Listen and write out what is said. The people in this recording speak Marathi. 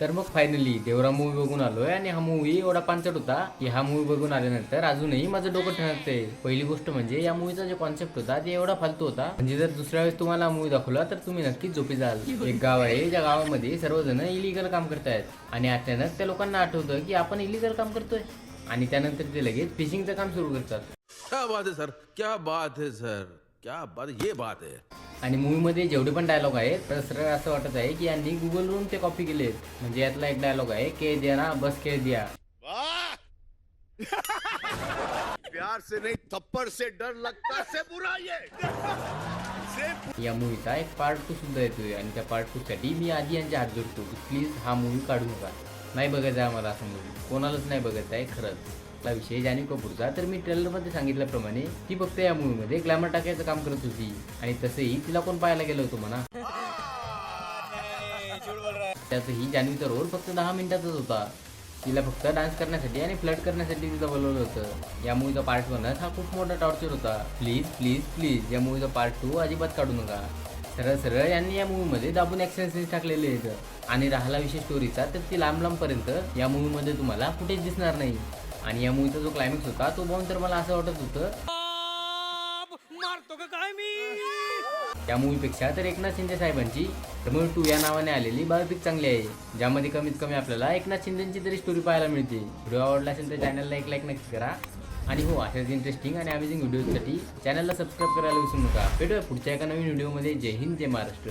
तर मग फायनली देवरा मूवी बघून आलोय आणि हा मूवी एवढा पांचट होता की हा मूवी बघून आल्यानंतर अजूनही माझं डोकं ठरते पहिली गोष्ट म्हणजे या मूवीचा जो कॉन्सेप्ट होता ते एवढा फालतू होता. म्हणजे जर दुसऱ्या वेळेस तुम्हाला मूवी दाखवला तर तुम्ही नक्कीच झोपी जाल. एक गाव आहे ज्या गावामध्ये सर्वजण इलिगल काम करतायत. आणि अचानक त्या लोकांना आठवतं की आपण इलिगल काम करतोय. आणि त्यानंतर ते लगेच फिशिंगचं काम सुरू करतात. क्या बात है सर? क्या बात है सर? क्या बात ये बात है. आणि मूवीमध्ये जेवढे पण डायलॉग आहेत तर सरळ असं वाटत आहे की यांनी गुगलवरून ते कॉपी केलेत म्हणजे यातला एक डायलॉग आहे के द्या ना बस के द्या. प्यार से नहीं थप्पड़ से डर लगता से बुरा ये। या मूवीचा एक पार्ट टू सुद्धा येतोय आणि त्या पार्ट टू साठी मी आधी यांच्या हात जोडतो की प्लीज हा मूवी काढू नका. नाही बघायचा आहे आम्हाला असं मूवी कोणालाच नाही बघायचं आहे खरंच. आपला विषय जाणीव कपूरचा तर मी ट्रेलरमध्ये सांगितल्याप्रमाणे ती फक्त या मूवीमध्ये ग्लॅमर टाकायचं काम करत होती. आणि तसंही तिला कोण पाहायला गेलं होतं म्हणा. त्यातही जान्हवीचा रोल फक्त दहा मिनिटाचाच होता. तिला फक्त डान्स करण्यासाठी आणि फ्लड करण्यासाठी तिथं बोलवलं होतं. या मूवीचा पार्ट वन हा खूप मोठा टॉर्चर होता. प्लीज प्लीज प्लीज या मूवीचा पार्ट टू अजिबात काढू नका. सरळ सरळ यांनी या मूवीमध्ये दाबून ॲक्शन सीन्स टाकलेले आहेत. आणि राहिला विषय स्टोरीचा तर ती लांब लांबपर्यंत या मूवीमध्ये तुम्हाला कुठेच दिसणार नाही. आणि या मूवीचा जो क्लायमॅक्स होता तो पाहून तर मला असं वाटत होतं. त्या मूवीपेक्षा तर एकनाथ शिंदे साहेबांची तमिळ टू या नावाने आलेली बायोपिक चांगली आहे. ज्यामध्ये कमीत कमी आपल्याला एकनाथ शिंदेची तरी स्टोरी पाहायला मिळते. व्हिडिओ आवडला असेल तर चॅनलला एक लाईक नक्की करा. आणि हो अशाच इंटरेस्टिंग आणि अमेझिंग व्हिडिओसाठी चॅनलला सबस्क्राईब करायला विसरू नका. भेटूया पुढच्या एका नवीन व्हिडिओमध्ये जय हिंद जय महाराष्ट्र.